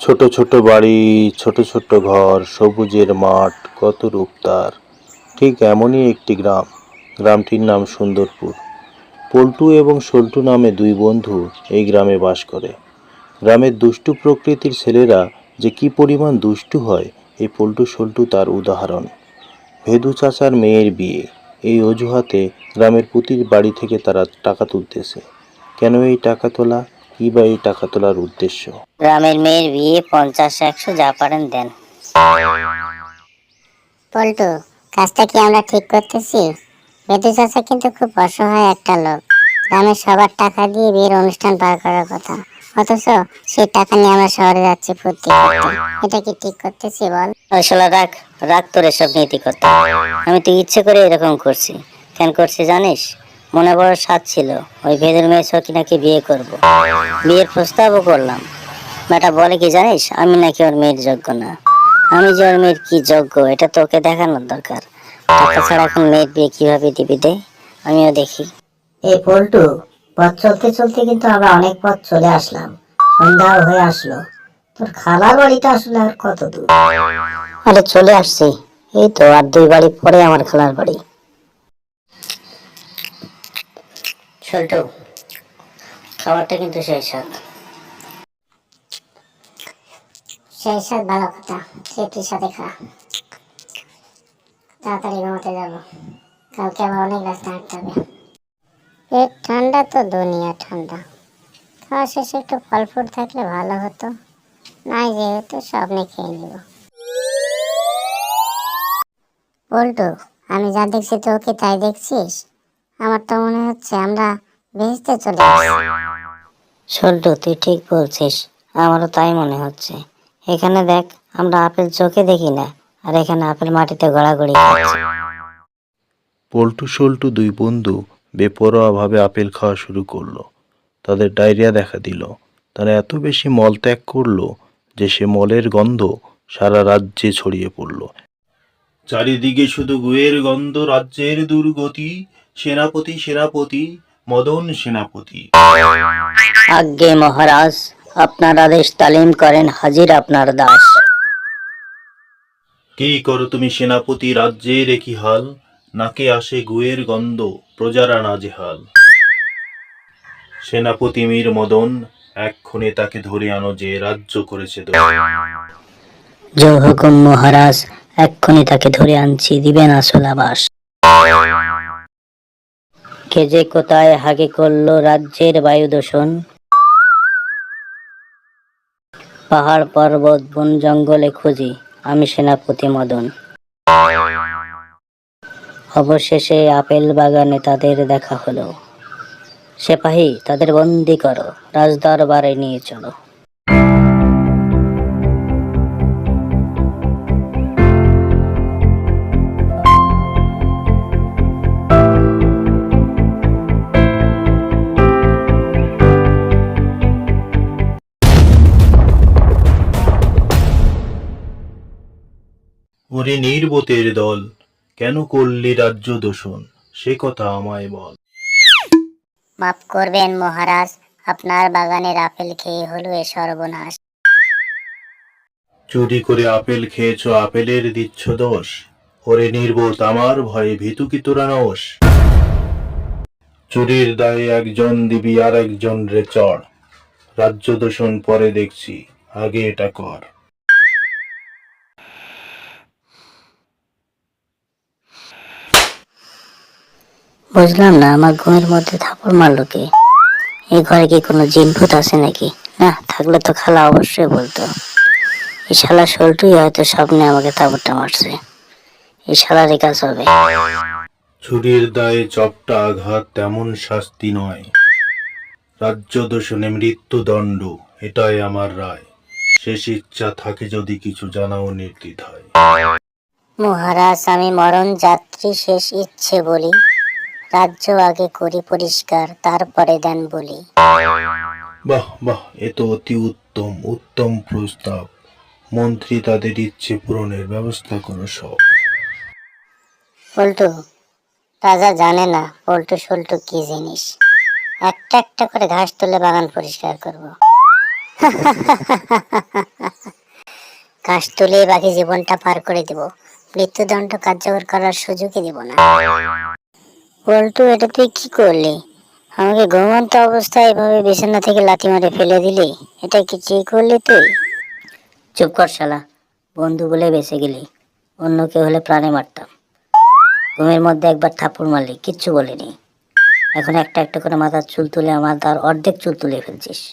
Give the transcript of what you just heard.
ছোট ছোট বাড়ি, ছোট ছোট ঘর, সবুজের মাঠ, কত রূপ তার। ঠিক এমনই একটি গ্রাম। গ্রামটির নাম সুন্দরপুর। পল্টু এবং সল্টু নামে দুই বন্ধু এই গ্রামে বাস করে। গ্রামের দুষ্টু প্রকৃতির ছেলেরা যে কি পরিমাণ দুষ্টু হয়, এই পল্টু সল্টু তার উদাহরণ। ভেদু চাচার মেয়ের বিয়ে। এই অজুহাতে গ্রামের প্রতির বাড়ি থেকে তারা টাকা তুলতেছে। কেন এই টাকা তোলা? কি বা এই টাকা তোলার উদ্দেশ্য? গ্রামের মেয়ের বিয়ে পঞ্চাশ একশো যা পারেন দেন। পল্টু কাজটা কি আমরা ঠিক করতেছি? বেদু চাচা কিন্তু খুব অসহায় একটা লোক। গ্রামের সবার টাকা দিয়ে বিয়ের অনুষ্ঠান পার করার কথা। অথচ সেই টাকা নিয়ে আমরা শহরে যাচ্ছি ফুর্তি করতে। এটা কি ঠিক করতেছি বল? ওই শালা রাখ রাখ তোর এসব নীতি কথা আমি তো ইচ্ছে করে এরকম করছি। কেন করছি জানিস? মনে বড় স্বাদ ছিল ওই ভেদের মেয়ে সকিনাকে বিয়ে করব। বিয়ের প্রস্তাবও করলাম। মেয়েটা বলে কি জানিস আমি নাকি ওর মেয়ের যোগ্য না। আমি যে ওর মেয়ের কি যোগ্য এটা তোকে দেখানোর দরকার। টাকা ছাড়া এখন মেয়ের বিয়ে কীভাবে দিবি দে? আমিও দেখি। এই পল্টু পথ চলতে চলতে কিন্তু আমরা অনেক পথ চলে আসলাম। সন্ধ্যা হয়ে আসলো। তোর খালার বাড়িটা আসলে আর কত দূর? আরে চলে আসছি। এই তো আর দুই বাড়ি পরে আমার খালার বাড়ি। খাবারটা কিন্তু সেই সেই ভালো কথা সাথে খা। তাড়াতাড়ি ঘুমাতে যাব। কালকে আবার অনেক হাঁটতে হবে। পেট ঠান্ডা তো দুনিয়া ঠান্ডা। খাওয়া শেষে একটু ফল ফুট থাকলে ভালো হতো। নাই যেহেতু স্বপ্নে খেয়ে নিব। পল্টু আমি যা দেখছি তো ওকে তাই দেখছিস? আমার তো মনে হচ্ছে আমরা ভেস্তে চলে সল্টু তুই ঠিক বলছিস আমারও তাই মনে হচ্ছে। এখানে দেখ আমরা আপেল চোখে দেখি না আর এখানে আপেল মাটিতে গড়াগড়ি খাচ্ছে পল্টু সল্টু দুই বন্ধু বেপরোয়াভাবে আপেল খাওয়া শুরু করল। তাদের ডায়রিয়া দেখা দিল। তারা এত বেশি মল ত্যাগ করল যে সে মলের গন্ধ সারা রাজ্যে ছড়িয়ে পড়ল। চারিদিকে শুধু গুয়ের গন্ধ রাজ্যের দুর্গতি। সেনাপতি সেনাপতি মদন সেনাপতি। আজ্ঞে মহারাজ আপনার আদেশ তালিম করেন হাজির আপনার দাস। কি করো তুমি সেনাপতি রাজ্যের একই হাল নাকে আসে গুয়ের গন্ধ প্রজারা নাজেহাল। সেনাপতি মীর মদন এক্ষণে তাকে ধরে আনো যে রাজ্য করেছে দোষ। জয় হুকুম মহারাজ এক্ষুনি তাকে ধরে আনছি দিবেন আসল আবাস। কে যে কোথায় হাগে করল রাজ্যের বায়ু দূষণ? পাহাড় পর্বত, বন জঙ্গলে খুঁজি, আমি সেনাপতি মদন। অবশেষে আপেল বাগানে তাদের দেখা হলো। সেপাহী, তাদের বন্দি করো, রাজদরবারে নিয়ে চলো। ওরে নির্বোতের দল। কেন করলি রাজ্য দূষণ? সে কথা আমায় বল। মাফ করবেন মহারাজ আপনার বাগানের আপেল খেয়ে হলো এ সর্বনাশ। চুরি করে আপেল খেয়েছ আপেলের দিচ্ছ দোষ। ওরে নির্বোধ আমার ভয়ে ভীতু কি তোরা নস? চুরির দায়ে একজন দিবি আর একজন রে চড় রাজ্য দূষণ পরে দেখছি আগে এটা কর। বুঝলাম না আমার ঘুমের মধ্যে থাপড় মারলো কে? এই ঘরে কি কোনো জিন ভূত আছে নাকি? না থাকলে তো খালা অবশ্যই বলতো। এই শালা শোলটুই হয়তো স্বপ্নে আমাকে থাপড়টা মারছে। এই শালারই কাজ হবে। চুরির দায়ে চপটা আঘাত তেমন শাস্তি নয়। রাজ্য দূষণে মৃত্যুদণ্ড এটাই আমার রায়। শেষ ইচ্ছা থাকে যদি কিছু জানাও নির্দ্বিধায়। মহারাজ আমি মরণ যাত্রী শেষ ইচ্ছে বলি। রাজ্য আগে করি পরিষ্কার তারপরে দেন বলি। বাহ বাহ এ তো অতি উত্তম উত্তম প্রস্তাব। মন্ত্রী তাদের ইচ্ছে পূরণের ব্যবস্থা করো সব। পল্টু রাজা জানে না পল্টু সল্টু কি জিনিস। একটা একটা করে ঘাস তুলে বাগান পরিষ্কার করব। ঘাস তুলে বাকি জীবনটা পার করে দিব। মৃত্যুদণ্ড কার্যকর করার সুযোগই দিব না। পল্টু এটা তুই কি করলি? আমাকে ঘুমন্ত অবস্থায় এভাবে বিছানা থেকে লাথি মারে ফেলে দিলি? এটা কি ঠিক করলি তুই? চুপ কর শালা। বন্ধু বলে বেঁচে গেলি। অন্য কেউ হলে প্রাণে মারতাম। ঘুমের মধ্যে একবার থাপ্পড় মারলি, কিচ্ছু বলিনি। এখন একটা একটা করে মাথার চুল তুলে আমার তার অর্ধেক চুল তুলে ফেলছিস।